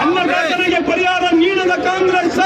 ಅನ್ನದಾತನಿಗೆ ಪರಿಹಾರ ನೀಡದ ಕಾಂಗ್ರೆಸ್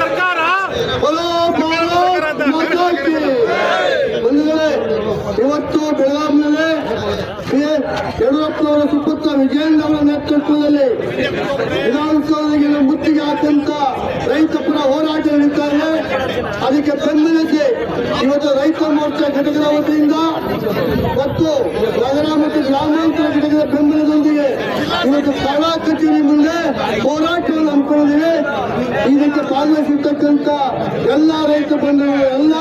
ಸರ್ಕಾರ. ಇವತ್ತು ಬೆಳಗಾವಿನಲ್ಲಿ ಯಡಿಯೂರಪ್ಪನವರ ಸುಪುತ್ರ ವಿಜಯೇಂದ್ರ ಅವರ ನೇತೃತ್ವದಲ್ಲಿ ವಿಧಾನಸೌಧದಲ್ಲಿ ಮುತ್ತಿಗೆ ಹಾಕಂತ ರೈತ ಪರ ಹೋರಾಟ ನಡೀತಾ ಇದೆ. ಅದಕ್ಕೆ ಬೆಂಬಲಿಸಿ ಇವತ್ತು ರೈತ ಮೋರ್ಚಾ ಘಟಕದ ವತಿಯಿಂದ ಮತ್ತು ನಗರ ಮತ್ತು ಗ್ರಾಮಾಂತರ ಘಟಕದ ಬೆಂಬಲದೊಂದಿಗೆ ಹೋರಾಟವನ್ನು ಹಮ್ಮಿಕೊಂಡಿದ್ದೀವಿ ಇದಕ್ಕೆ ಭಾಗವಹಿಸಿರ್ತಕ್ಕಂಥ ಎಲ್ಲ ರೈತ ಬಂಧುಗಳು, ಎಲ್ಲ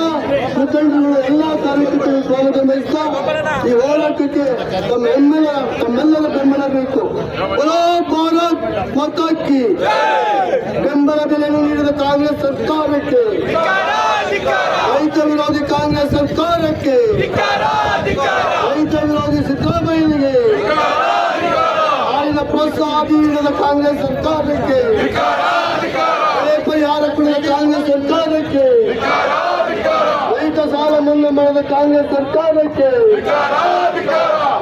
ಮುಖಂಡರುಗಳು, ಎಲ್ಲ ಕಾರ್ಯಕರ್ತರು ಸ್ವಾಗತ ಬಯಸ್ತಾ ಈ ಹೋರಾಟಕ್ಕೆ ತಮ್ಮ ಹೆಮ್ಮೆಲ ತಮ್ಮೆಲ್ಲರ ಬೆಂಬಲ ಬೇಕು. ಭಾರತ್ ಮತಕ್ಕೆ ಬೆಂಬಲ ಬೆಲೆಯನ್ನು ನೀಡಿದ ಕಾಂಗ್ರೆಸ್ ಸರ್ಕಾರಕ್ಕೆ. ರೈತ ವಿರೋಧಿ ಕಾಂಗ್ರೆಸ್ ಸರ್ಕಾರಕ್ಕೆ. ರೈತ ವಿರೋಧಿ ಸಿದ್ದರಾಮಯ್ಯನಿಗೆ. ಆಳಿನ ಪ್ರೋತ್ಸಾಹ ನೀಡಿದ ಕಾಂಗ್ರೆಸ್ ಸರ್ಕಾರಕ್ಕೆ ಬೆಳೆ ಪರಿಹಾರ ಕೊಡಿದ ಕಾಂಗ್ರೆಸ್ ಸರ್ಕಾರಕ್ಕೆ ರೈತ ಸಾಲ ಮನ್ನಾ ಮಾಡಿದ ಕಾಂಗ್ರೆಸ್ ಸರ್ಕಾರಕ್ಕೆ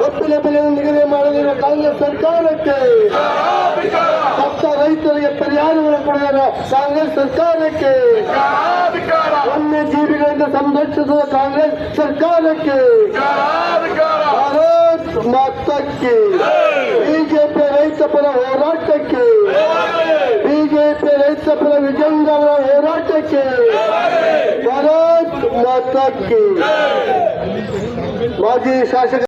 ಒಪ್ಪಿನ ಬೆಲೆಯನ್ನು ನಿಗದಿ ಮಾಡದಿರುವ ಕಾಂಗ್ರೆಸ್ ಸರ್ಕಾರಕ್ಕೆ ಸತ್ತ ರೈತರಿಗೆ ಪರಿಹಾರವನ್ನು ಕೊಡಿದ ಕಾಂಗ್ರೆಸ್ ಸರ್ಕಾರಕ್ಕೆ ವನ್ಯಜೀವಿಗಳಿಂದ ಸಂರಕ್ಷಿಸುವ ಕಾಂಗ್ರೆಸ್ ಸರ್ಕಾರಕ್ಕೆ ಭಾರತ್ ಮಾತಕ್ಕೆ ಬಿಜೆಪಿ ರೈತ ಪರ ಹೋರಾಟಕ್ಕೆ ಬಿಜೆಪಿ ರೈತ ಪರ ವಿಜಯೇಂದ್ರ ಅವರ ಹೋರಾಟಕ್ಕೆ ಭಾರತ್ ಮಾತಕ್ಕೆ ಮಾಜಿ ಶಾಸಕ